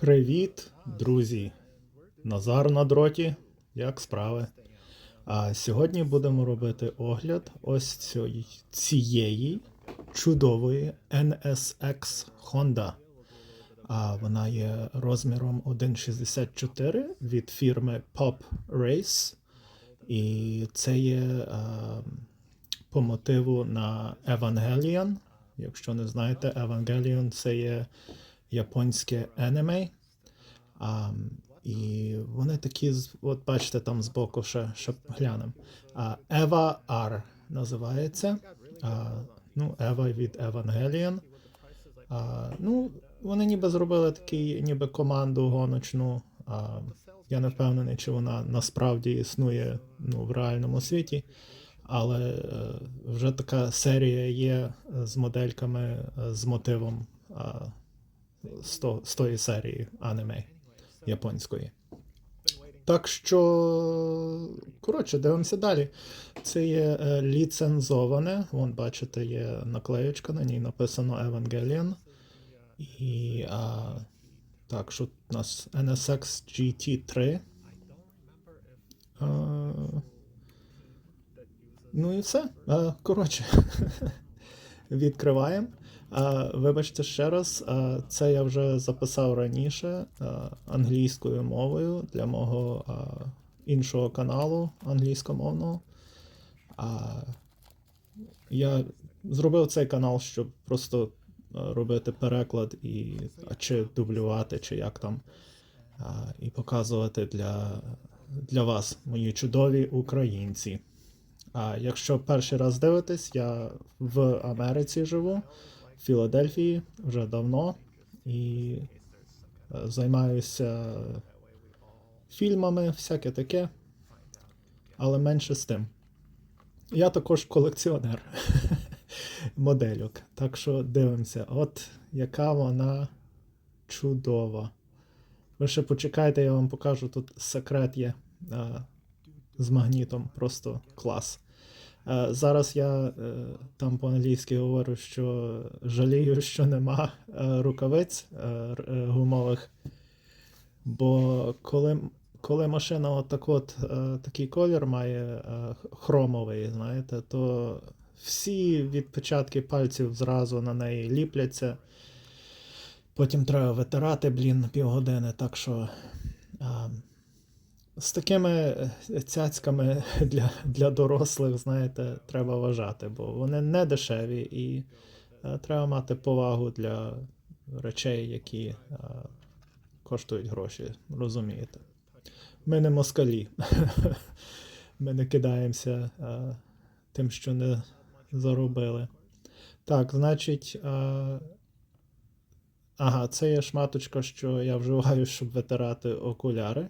Привіт, друзі! Назар на дроті. Як справи? А сьогодні будемо робити огляд ось цієї, цієї чудової NSX Honda. А вона є розміром 1,64 від фірми Pop Race. І це є е, по мотиву на Evangelion. Якщо не знаєте, Evangelion це є японське аніме. А, і вони такі, от бачите, там збоку ще, ще глянемо. Ева R називається. А, ну, Ева від. А, ну, вони ніби зробили такий, ніби команду гоночну. А, я не впевнений, чи вона насправді існує ну, в реальному світі. Але е, вже така серія є з модельками е, з мотивом а, з, тої серії аніме японської. Так що, коротше, дивимося далі. Це є е, ліцензоване. Вон, бачите, є наклеючка, на ній написано Evangelion. І а, так, що у нас NSX GT3. А, ну і все. А, коротше, відкриваємо. Вибачте ще раз, це я вже записав раніше англійською мовою для мого іншого каналу англійськомовного. Я зробив цей канал, щоб просто робити переклад і чи дублювати, чи як там, і показувати для, для вас, мої чудові українці. А якщо перший раз дивитесь, я в Америці живу, Філадельфії вже давно і е, займаюся фільмами, всяке таке, але менше з тим. Я також колекціонер модельок. Так що дивимося, от яка вона чудова. Ви ще почекайте, я вам покажу. Тут секрет є е, з магнітом, просто клас. Е, Зараз я е, там по-англійськи говорю, що жалію, що нема е, рукавиць гумових. Бо коли, коли машина от, е, такий колір має хромовий, знаєте, то всі відпечатки пальців зразу на неї ліпляться. Потім треба витирати, блін, півгодини. Так що. З такими е, цяцьками для, для дорослих, знаєте, треба вважати, бо вони не дешеві і е, треба мати повагу для речей, які е, коштують гроші, розумієте. Ми не москалі. Ми не кидаємося е, тим, що не заробили. Так, значить. Е, ага, це є шматочка, що я вживаю, щоб витирати окуляри.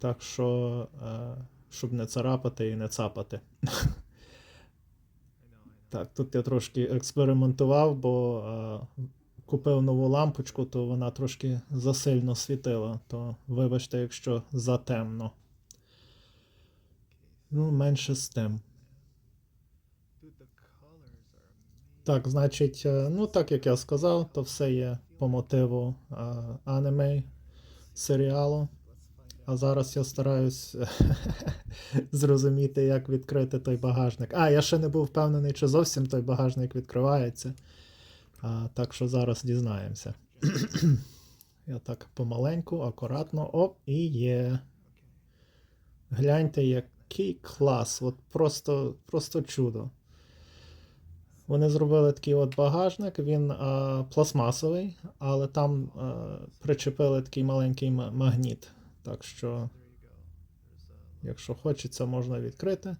Так що, е, щоб не царапати і не цапати. Так, тут я трошки експериментував, бо е, купив нову лампочку, то вона трошки засильно світила. То вибачте, якщо затемно. Ну, менше з тим. Так, значить, е, ну так як я сказав, то все є по мотиву е, аніме серіалу. А зараз я стараюсь зрозуміти, як відкрити той багажник. А, я ще не був впевнений, чи зовсім той багажник відкривається. А, так що зараз дізнаємося. я так помаленьку, акуратно. Оп, і є. Гляньте, який клас. От просто, просто чудо. Вони зробили такий от багажник, він а, пластмасовий, але там а, причепили такий маленький магніт. Так що, якщо хочеться, можна відкрити.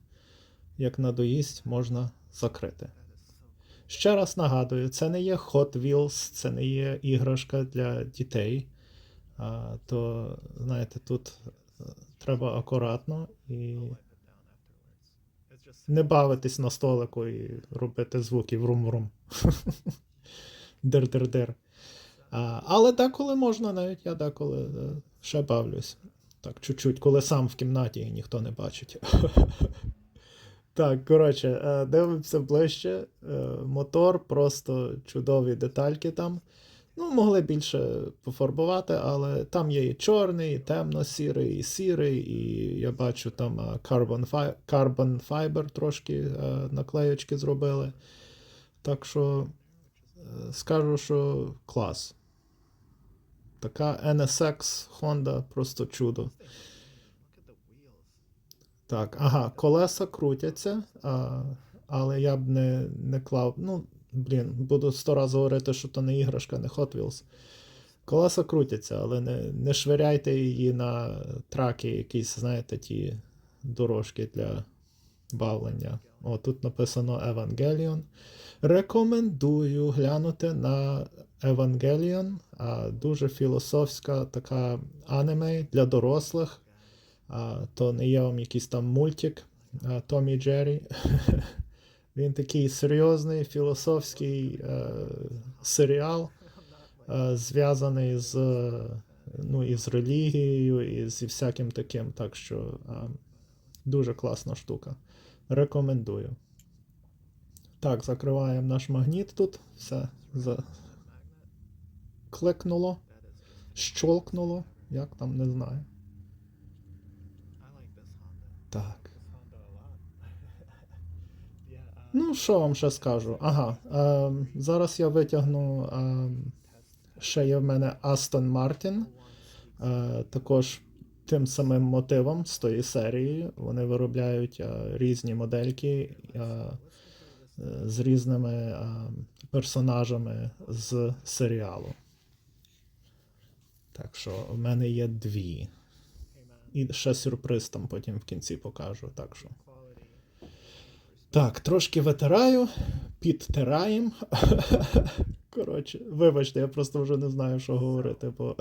Як надоїсть, можна закрити. Ще раз нагадую, це не є Hot Wheels, це не є іграшка для дітей. А, то, знаєте, тут е, треба акуратно і не бавитись на столику і робити звуки врум-врум. Дир-дир-дир. Але деколи можна, навіть я деколи е, ще бавлюсь. Так, чуть-чуть, коли сам в кімнаті і ніхто не бачить. Так, коротше, е, дивимося ближче. Е, Мотор, просто чудові детальки там. Ну, могли більше пофарбувати, але там є і чорний, і темно-сірий, і сірий, і я бачу там Carbon, Fi- Carbon Fiber трошки наклеючки зробили. Так що скажу, що клас. Така NSX Honda просто чудо. Так, ага, колеса крутяться, а, але я б не, не клав. Ну, блін, буду сто разів говорити, що то не іграшка, не Hot Wheels. Колеса крутяться, але не, не швиряйте її на траки, якісь, знаєте, ті дорожки для бавлення. О, тут написано Evangelion. Рекомендую глянути на Evangelion. Дуже філософська така аніме для дорослих. То не є вам якийсь там мультик Томі Джері. Він такий серйозний філософський е, серіал, е, зв'язаний з, ну, і з релігією, і зі всяким таким. Так що дуже класна штука. Рекомендую. Так, закриваємо наш магніт тут. Все за... клекнуло, щолкнуло, як там, не знаю. Так. Ну, що вам ще скажу? Ага. Е, зараз я витягну. Е, ще є в мене Aston Martin. Е, також тим самим мотивом з тої серії. Вони виробляють е, різні модельки е, з різними е, персонажами з серіалу. Так що в мене є дві. І ще сюрприз там потім в кінці покажу. Так що. Так, трошки витираю, підтираємо. Коротше, вибачте, я просто вже не знаю, що говорити, бо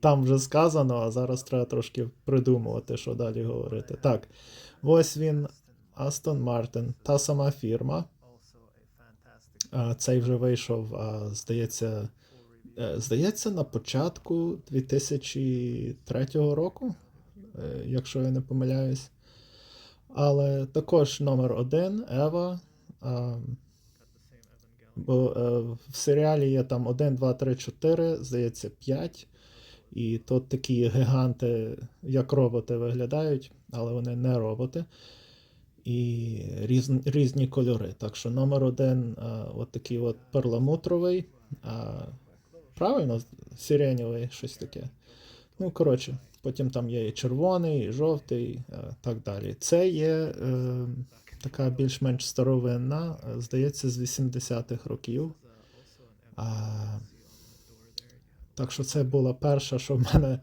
там вже сказано, а зараз треба трошки придумувати, що далі говорити. Так, ось він, Aston Martin, та сама фірма. Цей вже вийшов, здається, здається, на початку 2003 року, е, якщо я не помиляюсь. Але також номер один Ева. Бо е, в серіалі є там 1, 2, 3, 4, здається, 5. І тут такі гіганти, як роботи, виглядають, але вони не роботи. І різні, різні кольори. Так що номер один а, от такий от перламутровий. А, правильно, сиренєвий, щось таке. Ну, коротше, потім там є і червоний, і жовтий, е, так далі. Це є е, така більш-менш старовинна, е, здається, з 80-х років. А, так що це була перша, що в мене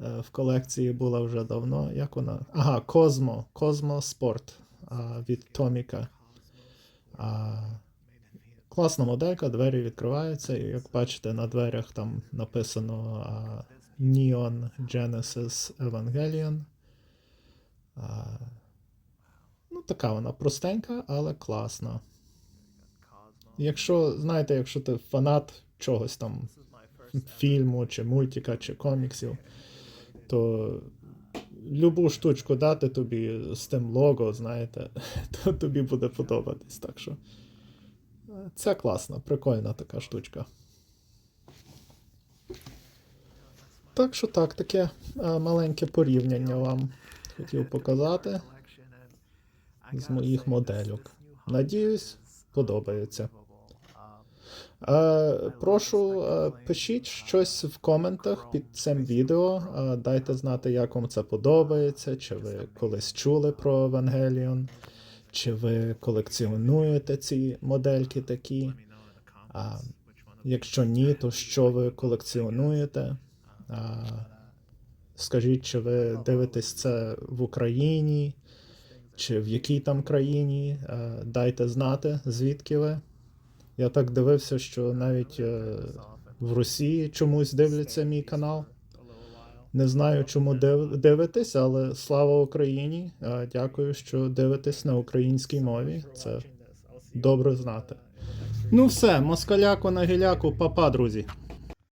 е, в колекції була вже давно. Як вона? Ага, Cosmo Sport а, від Томіка. А, класна моделька, двері відкриваються, і як бачите, на дверях там написано а, Neon Genesis Evangelion. Ну, така вона простенька, але класна. Якщо, знаєте, якщо ти фанат чогось там, фільму, чи мультика, чи коміксів, то любу штучку дати тобі з тим лого, знаєте, то тобі буде подобатись. Так що це класна, прикольна така штучка. Так що так, таке е, маленьке порівняння вам хотів показати з моїх модельок. Надіюсь, подобається. Е, прошу, е, пишіть щось в коментах під цим відео. Дайте знати, як вам це подобається, чи ви колись чули про Evangelion, чи ви колекціонуєте ці модельки такі. А, якщо ні, то що ви колекціонуєте? А, скажіть, чи ви дивитесь це в Україні, чи в якій там країні? Е, дайте знати, звідки ви. Я так дивився, що навіть е, в Росії чомусь дивляться мій канал. Не знаю, чому див- дивитесь, але слава Україні! Дякую, що дивитесь на українській мові. Це добре знати. Ну все, москаляку на гіляку, папа, друзі.